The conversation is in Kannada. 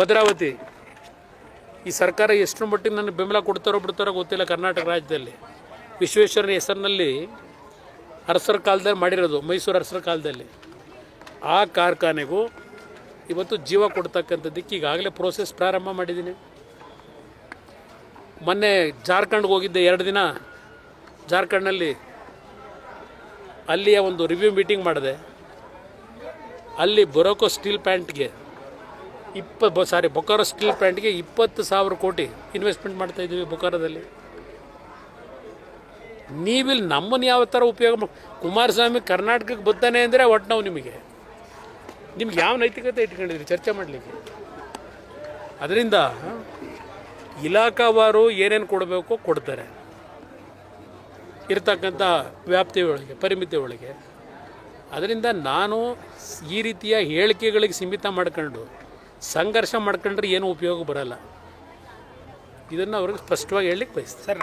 ಭದ್ರಾವತಿ. ಈ ಸರ್ಕಾರ ಎಷ್ಟರ ಮಟ್ಟಿಗೆ ನನಗೆ ಬೆಂಬಲ ಕೊಡ್ತಾರೋ ಬಿಡ್ತಾರೋ ಗೊತ್ತಿಲ್ಲ ಕರ್ನಾಟಕ ರಾಜ್ಯದಲ್ಲಿ. ವಿಶ್ವೇಶ್ವರನ ಹೆಸರಿನಲ್ಲಿ ಅರಸರ ಕಾಲದಲ್ಲಿ ಮಾಡಿರೋದು, ಮೈಸೂರು ಅರಸರ ಕಾಲದಲ್ಲಿ. ಆ ಕಾರ್ಖಾನೆಗೂ ಇವತ್ತು ಜೀವ ಕೊಡ್ತಕ್ಕಂಥದ್ದಕ್ಕೆ ಈಗಾಗಲೇ ಪ್ರೋಸೆಸ್ ಪ್ರಾರಂಭ ಮಾಡಿದ್ದೀನಿ. ಮೊನ್ನೆ ಜಾರ್ಖಂಡ್ಗೆ ಹೋಗಿದ್ದೆ ಎರಡು ದಿನ ಜಾರ್ಖಂಡ್ನಲ್ಲಿ ಅಲ್ಲಿಯ ಒಂದು ರಿವ್ಯೂ ಮೀಟಿಂಗ್ ಮಾಡಿದೆ. ಅಲ್ಲಿ ಬರೋಕೋ ಸ್ಟೀಲ್ ಪ್ಯಾಂಟ್ಗೆ ಇಪ್ಪ ಸಾರಿ ಬೊಕಾರೋ ಸ್ಟೀಲ್ ಪ್ಲ್ಯಾಂಟ್ಗೆ ಇಪ್ಪತ್ತು ಸಾವಿರ ಕೋಟಿ ಇನ್ವೆಸ್ಟ್ಮೆಂಟ್ ಮಾಡ್ತಾ ಇದ್ದೀವಿ ಬೊಕಾರೋದಲ್ಲಿ ನೀವಿಲ್ಲಿ ನಮ್ಮನ್ನು ಯಾವ ಥರ ಉಪಯೋಗ ಕುಮಾರಸ್ವಾಮಿ ಕರ್ನಾಟಕಕ್ಕೆ ಬರ್ತಾನೆ ಅಂದರೆ ಒಟ್ಟು ನಾವು ನಿಮಗೆ. ನಿಮ್ಗೆ ಯಾವ ನೈತಿಕತೆ ಇಟ್ಕೊಂಡಿದ್ರಿ ಚರ್ಚೆ ಮಾಡಲಿಕ್ಕೆ? ಅದರಿಂದ ಇಲಾಖಾವಾರು ಏನೇನು ಕೊಡಬೇಕು ಕೊಡ್ತಾರೆ. ಇರತಕ್ಕಂಥ ವ್ಯಾಪ್ತಿ ಒಳಗೆ, ಪರಿಮಿತಿ ಒಳಗೆ. ಅದರಿಂದ ನಾನು ಈ ರೀತಿಯ ಹೇಳಿಕೆಗಳಿಗೆ ಸೀಮಿತ ಮಾಡ್ಕೊಂಡು ಸಂಘರ್ಷ ಮಾಡ್ಕೊಂಡ್ರೆ ಏನು ಉಪಯೋಗ ಬರಲ್ಲ. ಇದನ್ನು ಅವ್ರಿಗೆ ಸ್ಪಷ್ಟವಾಗಿ ಹೇಳಲಿಕ್ಕೆ ಬಯಸ್ತೀನಿ. ಸರ್